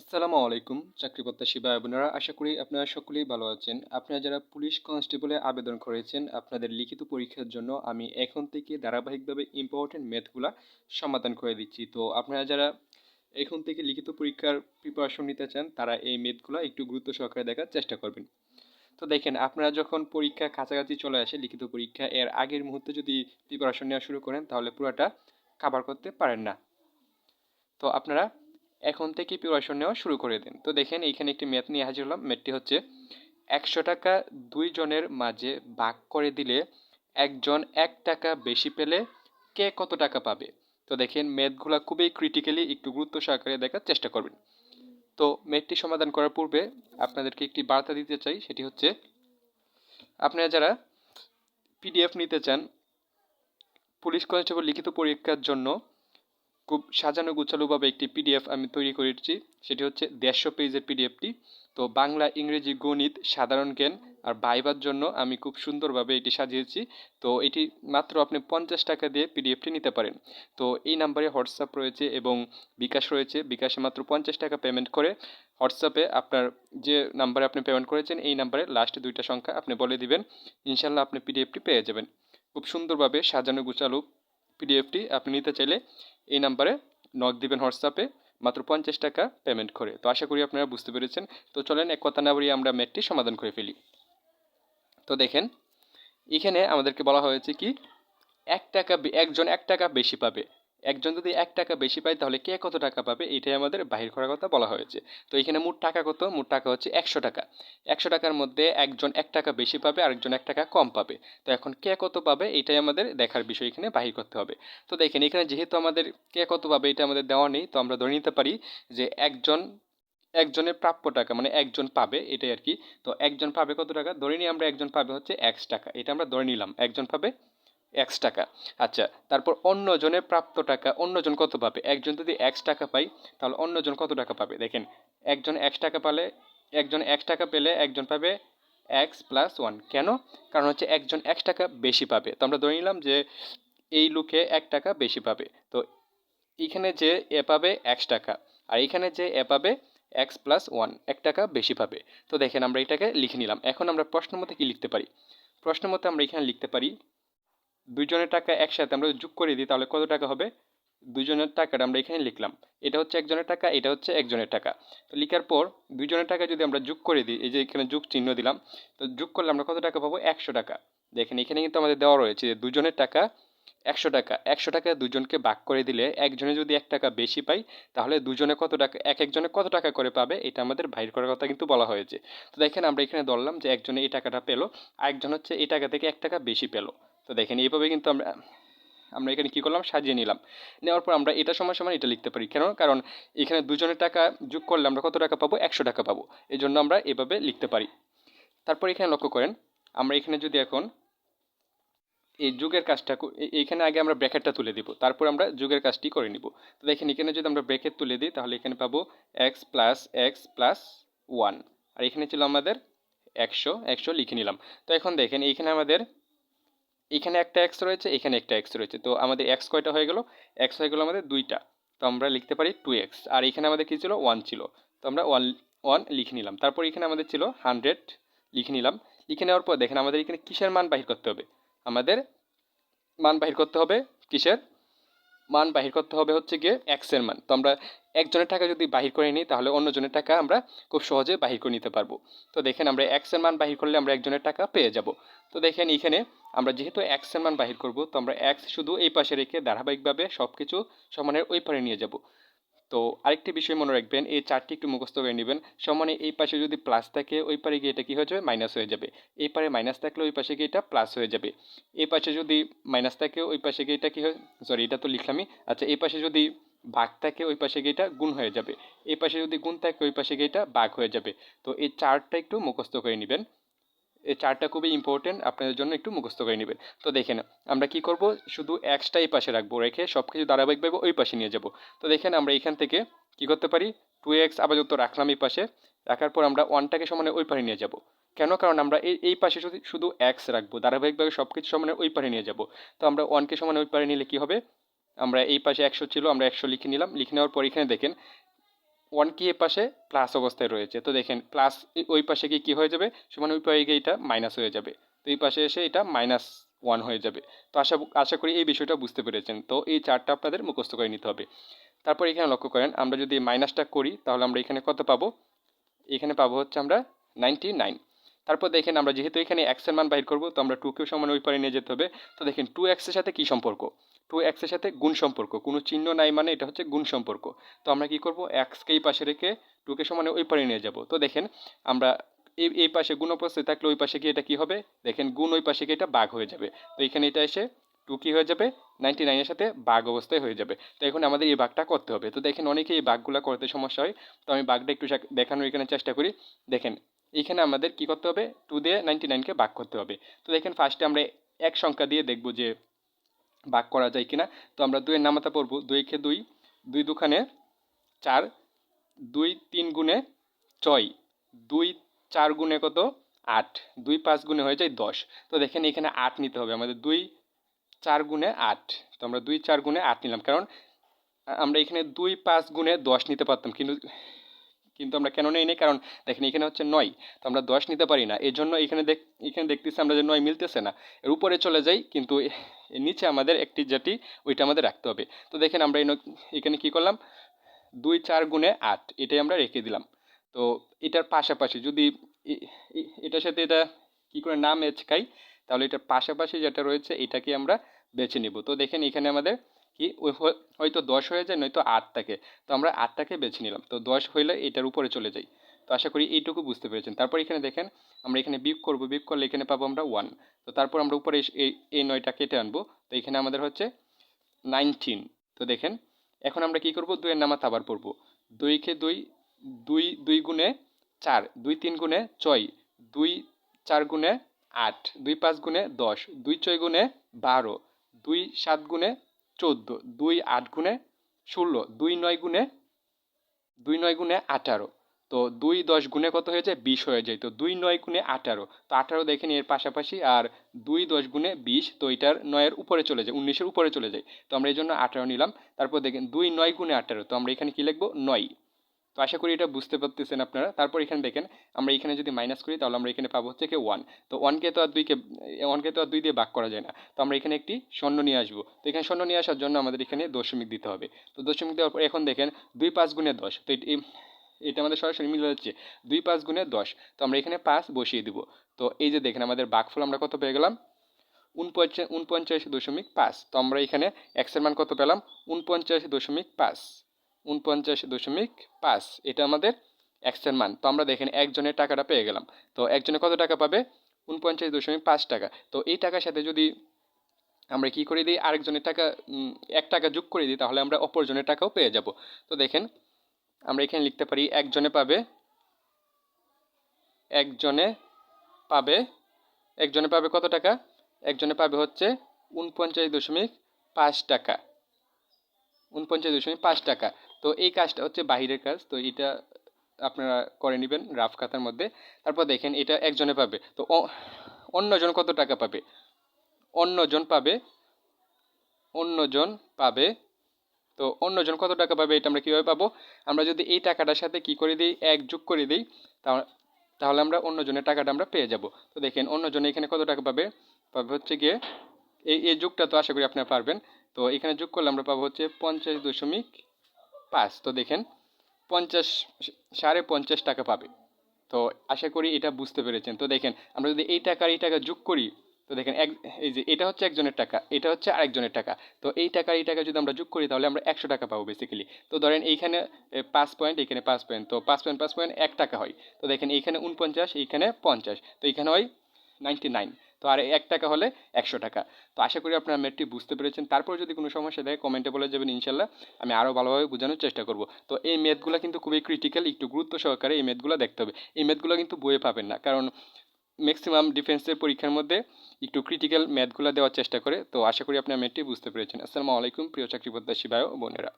আসসালামু আলাইকুম, চাকরি প্রত্যাশী ভাই বোনেরা আশা করি আপনারা সকলেই ভালো আছেন। আপনারা যারা পুলিশ কনস্টেবলে আবেদন করেছেন, আপনাদের লিখিত পরীক্ষার জন্য আমি এখন থেকে ধারাবাহিকভাবে ইম্পর্টেন্ট ম্যাথগুলা সমাধান করে দিচ্ছি। তো আপনারা যারা এখন থেকে লিখিত পরীক্ষার প্রিপারেশন নিতে চান, তারা এই ম্যাথগুলো একটু গুরুত্ব সহকারে দেখার চেষ্টা করবেন। তো দেখেন, আপনারা যখন পরীক্ষা কাছাকাছি চলে আসে লিখিত পরীক্ষা, এর আগের মুহূর্তে যদি প্রিপারেশন নেওয়া শুরু করেন, তাহলে পুরোটা কাভার করতে পারেন না। তো আপনারা এখন থেকে প্রিপারেশন নেওয়া শুরু করে দিন। তো দেখেন, এইখানে একটি ম্যাথ নিয়ে হাজির হলাম। ম্যাথটি হচ্ছে, একশো টাকা দুই জনের মাঝে ভাগ করে দিলে একজন এক টাকা বেশি পেলে কে কত টাকা পাবে? তো দেখেন ম্যাথগুলো খুবই ক্রিটিক্যালি একটু গুরুত্ব সহকারে দেখার চেষ্টা করবেন। তো ম্যাথটি সমাধান করার পূর্বে আপনাদেরকে একটি বার্তা দিতে চাই, সেটি হচ্ছে, আপনারা যারা পিডিএফ নিতে চান, পুলিশ কনস্টেবল লিখিত পরীক্ষার জন্য খুব সাজানো গুছালোভাবে একটি পিডিএফ আমি তৈরি করেছি। সেটি হচ্ছে দেড়শো পেজের পিডিএফটি তো বাংলা, ইংরেজি, গণিত, সাধারণ জ্ঞান আর ভাইবার জন্য আমি খুব সুন্দরভাবে এটি সাজিয়েছি। তো এটি মাত্র আপনি পঞ্চাশ টাকা দিয়ে পিডিএফটি নিতে পারেন। তো এই নাম্বারে হোয়াটসঅ্যাপ রয়েছে এবং বিকাশ রয়েছে। বিকাশে মাত্র পঞ্চাশ টাকা পেমেন্ট করে হোয়াটসঅ্যাপে আপনার যে নাম্বারে আপনি পেমেন্ট করেছেন, এই নাম্বারে লাস্ট দুইটা সংখ্যা আপনি বলে দিবেন। ইনশাল্লাহ আপনি পিডিএফটি পেয়ে যাবেন। খুব সুন্দরভাবে সাজানো গুছালো পিডিএফটি আপনি নিতে চাইলে এই নাম্বারে নক দিবেন হোয়াটসঅ্যাপে মাত্র পঞ্চাশ টাকা পেমেন্ট করে। তো আশা করি আপনারা বুঝতে পেরেছেন। তো চলেন এক কথা না বাড়িয়ে আমরা ম্যাটটি সমাধান করে ফেলি। তো দেখেন, এখানে আমাদেরকে বলা হয়েছে কি, এক টাকা একজন এক টাকা বেশি পাবে। একজন যদি এক টাকা বেশি পায়, তাহলে কে কত টাকা পাবে? এটাই আমাদের বাহির করার কথা বলা হয়েছে। তো এখানে মোট টাকা কত? মোট টাকা হচ্ছে একশো টাকা। একশো টাকার মধ্যে একজন এক টাকা বেশি পাবে, আরেকজন এক টাকা কম পাবে। তো এখন কে কত পাবে? এটাই আমাদের দেখার বিষয় এখানে বাহির করতে হবে। তো দেখেন, এখানে যেহেতু আমাদের কে কত পাবে, এটা আমাদের দেওয়া নেই। তো আমরা ধরে নিতে পারি যে একজন, একজনের প্রাপ্য টাকা মানে একজন পাবে, এটাই আর কি। তো একজন পাবে কত টাকা? ধরে নিই আমরা একজন পাবে হচ্ছে এক্স টাকা। এটা আমরা ধরে নিলাম। একজন পাবে এক্স টাকা। আচ্ছা তারপর অন্যজনের প্রাপ্ত টাকা, অন্যজন কত পাবে? একজন যদি এক্স টাকা পাই তাহলে অন্যজন কত টাকা পাবে? দেখেন, একজন এক্স টাকা পালে, একজন এক্স টাকা পেলে একজন পাবে এক্স প্লাস ওয়ান কেন? কারণ হচ্ছে একজন এক্স টাকা বেশি পাবে। তো আমরা ধরে নিলাম যে এই লুকে এক টাকা বেশি পাবে। তো এখানে যে এ পাবে এক্স টাকা, আর এখানে যে এ পাবে এক্স প্লাস ওয়ান এক টাকা বেশি পাবে। তো দেখেন, আমরা এটাকে লিখে নিলাম। এখন আমরা প্রশ্ন মতে কী লিখতে পারি? প্রশ্ন মতে আমরা এখানে লিখতে পারি দুইজনের টাকা একসাথে আমরা যোগ করে দিই, তাহলে কত টাকা হবে? দুজনের টাকাটা আমরা এখানে লিখলাম। এটা হচ্ছে একজনের টাকা, এটা হচ্ছে একজনের টাকা। তো লিখার পর দুজনের টাকা যদি আমরা যোগ করে দিই, এই যে এখানে যোগ চিহ্ন দিলাম, তো যোগ করলে আমরা কত টাকা পাবো? একশো টাকা। দেখেন, এখানে কিন্তু আমাদের দেওয়া রয়েছে যে দুজনের টাকা একশো টাকা। একশো টাকা দুজনকে ভাগ করে দিলে একজনে যদি এক টাকা বেশি পাই তাহলে দুজনে কত টাকা, এক একজনে কত টাকা করে পাবে? এটা আমাদের বাইর করার কথা কিন্তু বলা হয়েছে। তো দেখেন, আমরা এখানে ধরলাম যে একজনে এই টাকাটা পেল, আরেকজন হচ্ছে এই টাকা থেকে এক টাকা বেশি পেল। তো দেখেন, এইভাবে কিন্তু আমরা আমরা এখানে কী করলাম? সাজিয়ে নিলাম। নেওয়ার পর আমরা এটা সময় সময় এটা লিখতে পারি। কেন? কারণ এখানে দুজনের টাকা যোগ করলে আমরা কত টাকা পাবো? একশো টাকা পাবো। এই জন্য আমরা এভাবে লিখতে পারি। তারপর এখানে লক্ষ্য করেন, আমরা এখানে যদি এখন এই যুগের কাজটা এইখানে আগে আমরা ব্র্যাকেটটা তুলে দিব। তারপর আমরা যুগের কাজটি করে নিব। তো দেখেন, এখানে যদি আমরা ব্র্যাকেট তুলে দিই, তাহলে এখানে পাবো X plus X plus one আর এখানে ছিল আমাদের একশো একশো লিখে নিলাম। তো এখন দেখেন এইখানে আমাদের এখানে একটা এক্স রয়েছে, এখানে একটা এক্স রয়েছে। তো আমাদের এক্স কয়টা হয়ে গেল? এক্স হয়ে গেলো আমাদের দুইটা। তো আমরা লিখতে পারি টু এক্স আর এখানে আমাদের কী ছিল? ওয়ান ছিল। তো আমরা ওয়ান ওয়ান লিখে নিলাম। তারপর এখানে আমাদের ছিল হান্ড্রেড লিখে নিলাম। লিখে নেওয়ার পর দেখেন আমাদের এখানে কিসের মান বাহির করতে হবে? আমাদের মান বাহির করতে হবে কিসের? মান বাহির করতে হবে হচ্ছে গিয়ে এক্সের মান। তো আমরা একজনের টাকা যদি বাহির করে নিই, তাহলে অন্যজনের টাকা আমরা খুব সহজে বাহির করে নিতে পারব। তো দেখেন আমরা এক্সের মান বাহির করলে আমরা একজনের টাকা পেয়ে যাব। তো দেখেন এখানে আমরা যেহেতু এক্সের মান বাহির করব, তো আমরা এক্স শুধু এই পাশে রেখে ধারাবাহিকভাবে সব কিছু সমানের ওই পারে নিয়ে যাব। তো আরেকটি বিষয় মনে রাখবেন, এই চারটি একটু মুখস্থ করে নেবেন। সমানে এই পাশে যদি প্লাস থাকে, ওই পারে গিয়ে এটা কী হয়ে যাবে? মাইনাস হয়ে যাবে। এই পারে মাইনাস থাকলে ওই পাশে গিয়ে এটা প্লাস হয়ে যাবে। এই পাশে যদি মাইনাস থাকে, ওই পাশে গিয়ে এটা কী হয় সরি এটা তো লিখলামই আচ্ছা এই পাশে যদি ভাগ থাকে, ওই পাশে গিয়ে এটা গুণ হয়ে যাবে। এই পাশে যদি গুণ থাকে, ওই পাশে গিয়ে এটা ভাগ হয়ে যাবে। তো এই চারটা একটু মুখস্থ করে নেবেন। এই চারটা খুবই ইম্পর্টেন্ট আপনাদের জন্য একটু মুখস্থ করে নেবেন। তো দেখেন, আমরা কি করব? শুধু এক্সটা এই পাশে রাখব, রেখে সব কিছু ধারাবাহিকভাবে ওই পাশে নিয়ে যাব। তো দেখেন, আমরা এখান থেকে কি করতে পারি? টু এক্স আপাতত রাখলাম এই পাশে, রাখার পর আমরা ওয়ানটাকে সমানে ওই পারে নিয়ে যাব। কেন? কারণ আমরা এই এই পাশে যদি শুধু এক্স রাখব, ধারাবাহিকভাবে সব কিছু সমানে ওই পারে নিয়ে যাব। তো আমরা ওয়ানকে সমানে ওই পারে নিলে কি হবে? আমরা এই পাশে একশো ছিল, আমরা একশো লিখে নিলাম। লিখে নেওয়ার পর এখানে দেখেন ওয়ান কি এ পাশে প্লাস অবস্থায় রয়েছে। তো দেখেন প্লাস ওই পাশে গিয়ে কী হয়ে যাবে? সমান ওই পাশে এটা মাইনাস হয়ে যাবে। তো এই পাশে এসে এটা মাইনাস ওয়ান হয়ে যাবে। তো আশা আশা করি এই বিষয়টা বুঝতে পেরেছেন। তো এই চারটা আপনাদের মুখস্থ করে নিতে হবে। তারপর এখানে লক্ষ্য করেন, আমরা যদি মাইনাসটা করি, তাহলে আমরা এখানে কত পাবো? এখানে পাবো হচ্ছে আমরা নাইনটি নাইন তারপর দেখেন, আমরা যেহেতু এখানে এক্সের মান বাহির করব, তো আমরা টুকেও সমান ওই পারে নিয়ে যেতে হবে। তো দেখেন টু এক্সের সাথে কী সম্পর্ক? টু এক্সের সাথে গুণ সম্পর্ক, কোনো চিহ্ন নাই মানে এটা হচ্ছে গুণ সম্পর্ক। তো আমরা কি করব? এই পাশে রেখে টুকে সমানে ওই পারে নিয়ে যাব। তো দেখেন, আমরা এই এই পাশে গুণ উপস্থিত থাকলে ওই পাশে গিয়ে এটা কী হবে? দেখেন, গুণ ওই পাশে গিয়ে এটা বাঘ হয়ে যাবে। তো এখানে এটা এসে টু কী হয়ে যাবে? নাইনটি নাইনের সাথে বাঘ অবস্থায় হয়ে যাবে। তো এখন আমাদের এই বাঘটা করতে হবে। তো দেখেন, অনেকেই এই বাঘগুলো করতে সমস্যা হয়। তো আমি বাঘটা একটু দেখানোর এখানে চেষ্টা করি। দেখেন এইখানে আমাদের কি করতে হবে? টু দিয়ে নাইনটি নাইনকে বাঘ করতে হবে। তো দেখেন ফার্স্টে আমরা এক সংখ্যা দিয়ে দেখব যে ভাগ করা যায় কিনা? তো আমরা দুইয়ের নামাতা পড়ব। দুইকে দুই দুই দুখানে চার, দুই তিন গুণে ছয়, দুই চার গুণে কত? আট, দুই পাঁচ গুণে হয়ে যায় দশ। তো দেখেন এখানে আট নিতে হবে। আমাদের দুই চার গুণে আট, তো আমরা দুই চার গুণে আট নিলাম। কারণ আমরা এখানে দুই পাঁচ গুণে দশ নিতে পারতাম, কিন্তু কিন্তু আমরা কেন নেই নেই? কারণ দেখেন এখানে হচ্ছে নয়, তো আমরা দশ নিতে পারি না। এই জন্য এখানে দেখ, এখানে দেখতেছি আমরা যে নয় মিলতেছে না। এর উপরে চলে যাই, কিন্তু নিচে আমাদের একটি যেটি, ওইটা আমাদের রাখতে হবে। তো দেখেন আমরা এখানে কি করলাম? দুই চার গুণে আট, এটাই আমরা রেখে দিলাম। তো এটার পাশাপাশি যদি এটার সাথে এটা কি করে না ম্যাচ খাই, তাহলে এটার পাশাপাশি যেটা রয়েছে, এটাকে আমরা বেছে নিব। তো দেখেন এখানে আমাদের কি? হয়তো দশ হয়ে যায়, নয়তো আট থাকে। তো আমরা আটটাকে বেছে নিলাম। তো দশ হইলে এটার উপরে চলে যাই। তো আশা করি এইটুকু বুঝতে পেরেছেন। তারপর এখানে দেখেন, আমরা এখানে বিয়োগ করব, বিয়োগ করলে এখানে পাবো আমরা ওয়ান তো তারপর আমরা উপরে এই এই নয়টা কেটে আনব। তো এখানে আমাদের হচ্ছে নাইনটিন তো দেখেন, এখন আমরা কি করব? দুইয়ের নামাত আবার পড়ব। দুইকে দুই দুই দুই গুণে চার। দুই তিন গুণে ছয়। দুই চার গুণে আট। দুই পাঁচ গুণে দশ। দুই ছয় গুণে বারো। দুই সাত গুণে চোদ্দ, দুই আট গুণে ষোলো, দুই নয় গুণে, দুই নয় গুণে আঠারো। তো দুই দশ গুণে কত হয়ে যায়? বিশ হয়ে যায়। তো দুই নয় গুণে আঠারো। তো আঠারো দেখে নিয়ে এর পাশাপাশি আর দুই দশ গুণে বিশ, তো এটার নয়ের উপরে চলে যায়, উনিশের উপরে চলে যায়। তো আমরা এই জন্য আঠারো নিলাম। তারপর দেখেন দুই নয় গুণে আঠারো। তো আমরা এখানে কী লিখব? নয়। তো আশা করি এটা বুঝতে পারতেছেন আপনারা। তারপর এখানে দেখেন, আমরা এখানে যদি মাইনাস করি, তাহলে আমরা এখানে পাবো হচ্ছে কি ওয়ান তো ওয়ানকে তো আর দুইকে ওয়ানকে তো আর দুই দিয়ে ভাগ করা যায় না। তো আমরা এখানে একটি শূন্য নিয়ে আসব। তো এখানে শূন্য নিয়ে আসার জন্য আমাদের এখানে দশমিক দিতে হবে। তো দশমিক দেওয়ার পর এখন দেখেন, দুই পাঁচ গুণে দশ। তো এটা আমাদের সরাসরি মিলে যাচ্ছে। দুই পাঁচ গুণে দশ। তো আমরা এখানে পাঁচ বসিয়ে দিব। তো এই যে দেখেন, আমাদের বাঘফল আমরা কত পেয়ে গেলাম? উনপঞ্চাশ উনপঞ্চাশ দশমিক পাঁচ। তো আমরা এখানে এক্সের মান কত পেলাম? উনপঞ্চাশ দশমিক পাঁচ। উনপঞ্চাশ দশমিক পাঁচ। এটা আমাদের এক্সের মান। তো আমরা দেখেন একজনের টাকাটা পেয়ে গেলাম। তো একজনে কত টাকা পাবে? উনপঞ্চাশ দশমিক পাঁচ টাকা। তো এই টাকার সাথে যদি আমরা কি করে দিই? আরেকজনের টাকা এক টাকা যোগ করে দিই, তাহলে আমরা অপরজনের টাকাও পেয়ে যাব। তো দেখেন, আমরা এখানে লিখতে পারি, একজনে পাবে একজনে পাবে একজনে পাবে কত টাকা? একজনে পাবে হচ্ছে উনপঞ্চাশ দশমিক পাঁচ টাকা। উনপঞ্চাশ দশমিক পাঁচ টাকা। তো এই কাজটা হচ্ছে বাহিরের কাজ, তো এটা আপনারা করে নেবেন রাফ খাতার মধ্যে। তারপর দেখেন এটা একজনে পাবে, তো অন্যজন কত টাকা পাবে? অন্যজন পাবে অন্যজন পাবে, তো অন্যজন কত টাকা পাবে এটা আমরা কীভাবে পাবো? আমরা যদি এই টাকাটার সাথে কি করে দিই? এক যোগ করে দিই তাহলে আমরা অন্যজনের টাকাটা আমরা পেয়ে যাব। তো দেখেন অন্যজন এখানে কত টাকা পাবে? পাবে হচ্ছে গিয়ে, এই এই যুগটা তো আশা করি আপনারা পারবেন। তো এখানে যোগ করলে আমরা পাবো হচ্ছে পঞ্চাশ দশমিক পাঁচ তো দেখেন, পঞ্চাশ, সাড়ে পঞ্চাশ টাকা পাবে। তো আশা করি এটা বুঝতে পেরেছেন। তো দেখেন, আমরা যদি এই টাকা এই টাকা যোগ করি, তো দেখেন এক, এই যে এটা হচ্ছে একজনের টাকা, এটা হচ্ছে আরেকজনের টাকা। তো এই টাকা এই টাকা যদি আমরা যোগ করি, তাহলে আমরা একশো টাকা পাবো বেসিক্যালি তো ধরেন এইখানে পাঁচ পয়েন্ট এখানে পাঁচ পয়েন্ট তো পাঁচ পয়েন্ট পাঁচ পয়েন্ট এক টাকা হয়। তো দেখেন এইখানে উনপঞ্চাশ, এইখানে পঞ্চাশ। তো এইখানে হয় নাইনটি নাইন তো আর এক টাকা হলে একশো টাকা। তো আশা করি আপনারা ম্যাথটি বুঝতে পেরেছেন। তারপর যদি কোনো সমস্যা দেয় কমেন্টে বলে যাবেন, ইনশাল্লাহ আমি আরও ভালোভাবে বোঝানোর চেষ্টা করব। তো এই ম্যাথগুলো কিন্তু খুবই ক্রিটিক্যাল একটু গুরুত্ব সহকারে এই ম্যাথগুলো দেখতে হবে। এই ম্যাথগুলো কিন্তু বইয়ে পাবেন না। কারণ ম্যাক্সিমাম ডিফেন্সের পরীক্ষার মধ্যে একটু ক্রিটিক্যাল ম্যাথগুলো দেওয়ার চেষ্টা করে। তো আশা করি আপনার ম্যাথটি বুঝতে পেরেছেন। আসসালামু আলাইকুম, প্রিয় চাকরি প্রত্যাশী ভাই বোনেরা।